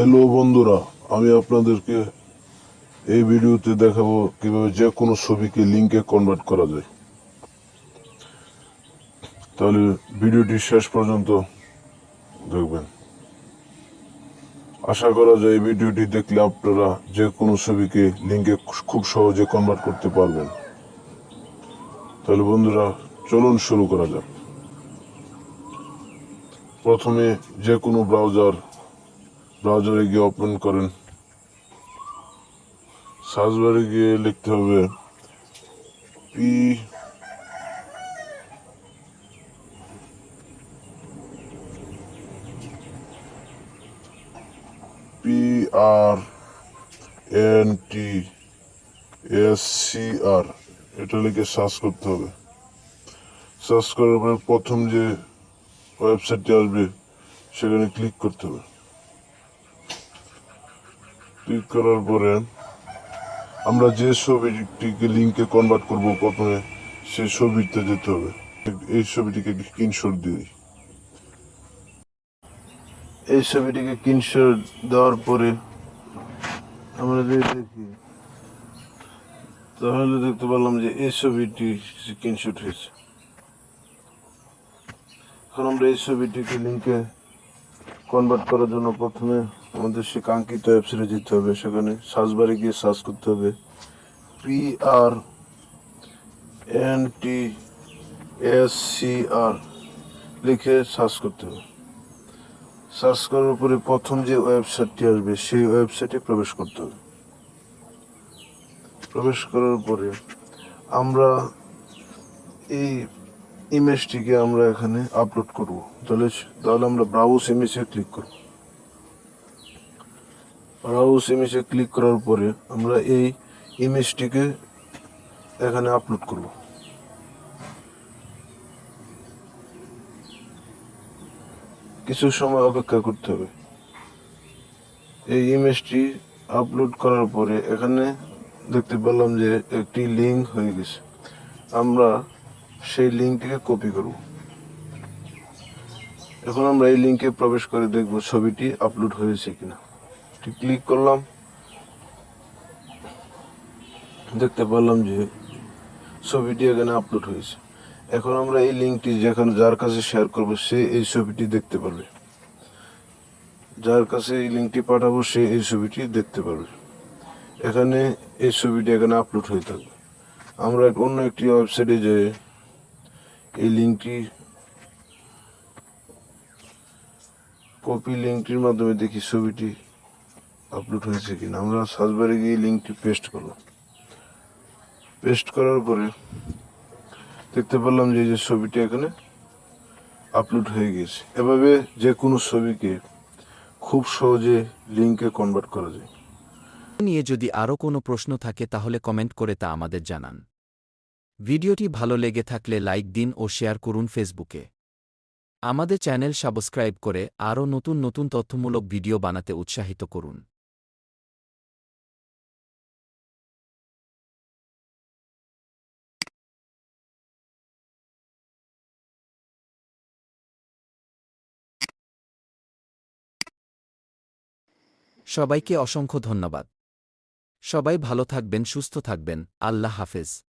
Hello বন্ধুরা, আমি আপনাদেরকে এই ভিডিওতে দেখাবো কীভাবে যে কোনো ছবিকে লিঙ্কে কনভার্ট করা যায়। তাহলে ভিডিওটি শেষ পর্যন্ত দেখবেন। আশা করা যায় এই ভিডিওটি দেখলে আপনারা যে কোনো ছবিকে লিঙ্কে খুব সহজে কনভার্ট করতে পারবেন। তাহলে বন্ধুরা, চলুন শুরু করা যাক। প্রথমে যে কোনো ব্রাউজার ব্রাউজারে গিয়ে ওপেন করেন। সার্চ বারে গিয়ে লিখতে হবে P P R N T S C R এটা লিখে সার্চ করতে হবে। সার্চ করার পরে প্রথম যে ওয়েবসাইটটি আসবে, সেখানে ক্লিক করতে হবে। ক্লিক করার পরে আমরা যে ছবিটিকে লিঙ্কে কনভার্ট করব প্রথমে, সেই ছবিতে যেতে হবে। এই ছবিটিকে স্ক্রিনশট দিই। এই ছবিটিকে স্ক্রিনশট দেওয়ার পরে আমরা যদি দেখি, তাহলে দেখতে পারলাম যে এই ছবিটি স্ক্রিনশট হয়েছে। এখন আমরা এই ছবিটিকে লিঙ্কে কনভার্ট করার জন্য প্রথমে আমাদের সে কাঙ্ক্ষিত ওয়েবসাইটে যেতে হবে, সেখানে সার্চ বারে গিয়ে সার্চ করতে হবে। P R N T S C R লিখে সার্চ করতে হবে। সার্চ করার পরে প্রথম যে ওয়েবসাইটটি আসবে, সেই ওয়েবসাইটে প্রবেশ করতে হবে। প্রবেশ করার পরে আমরা এই ইমেজটিকে আমরা এখানে আপলোড করব। তাহলে তাহলে আমরা ব্রাউজ ইমেজে ক্লিক করব। ব্রাউজ ইমেজে ক্লিক করার পরে আমরা এই ইমেজটিকে এখানে আপলোড করব। কিছু সময় অপেক্ষা করতে হবে। এই ইমেজটি আপলোড করার পরে এখানে দেখতে পেলাম যে একটি লিঙ্ক হয়ে গেছে। আমরা সেই লিঙ্কটিকে কপি করব। এখন আমরা এই লিঙ্কে প্রবেশ করে দেখব ছবিটি আপলোড হয়েছে কিনা। ক্লিক করলাম। দেখতে পেলাম যে ছবিটি এখানে আপলোড হয়েছে। এখন আমরা এই লিঙ্কটি যেখানে যার কাছে শেয়ার করব, সে এই ছবিটি দেখতে পারবে। যার কাছে এই লিঙ্কটি পাঠাবো, সে এই ছবিটি দেখতে পারবে। এখানে এই ছবিটি এখানে আপলোড হয়ে থাকবে। আমরা অন্য একটি ওয়েবসাইটে যে এই লিঙ্কটি কপি লিঙ্কটির মাধ্যমে দেখি ছবিটি। আপলোড হয়েছে কিনা, আমরা সার্চবারে গিয়ে লিঙ্কটি পেস্ট করলাম। পেস্ট করার পরে দেখতে পেলাম যে যে ছবিটি এখানে আপলোড হয়ে গেছে এভাবে যে কোনো ছবিকে খুব সহজে লিঙ্কে কনভার্ট করা যায়। নিয়ে যদি আরও কোনো প্রশ্ন থাকে, তাহলে কমেন্ট করে তা আমাদের জানান। ভিডিওটি ভালো লেগে থাকলে লাইক দিন ও শেয়ার করুন ফেসবুকে আমাদের চ্যানেল সাবস্ক্রাইব করে আরও নতুন নতুন তথ্যমূলক ভিডিও বানাতে উৎসাহিত করুন। সবাইকে অসংখ্য ধন্যবাদ। সবাই ভালো থাকবেন সুস্থ থাকবেন। আল্লাহ হাফেজ।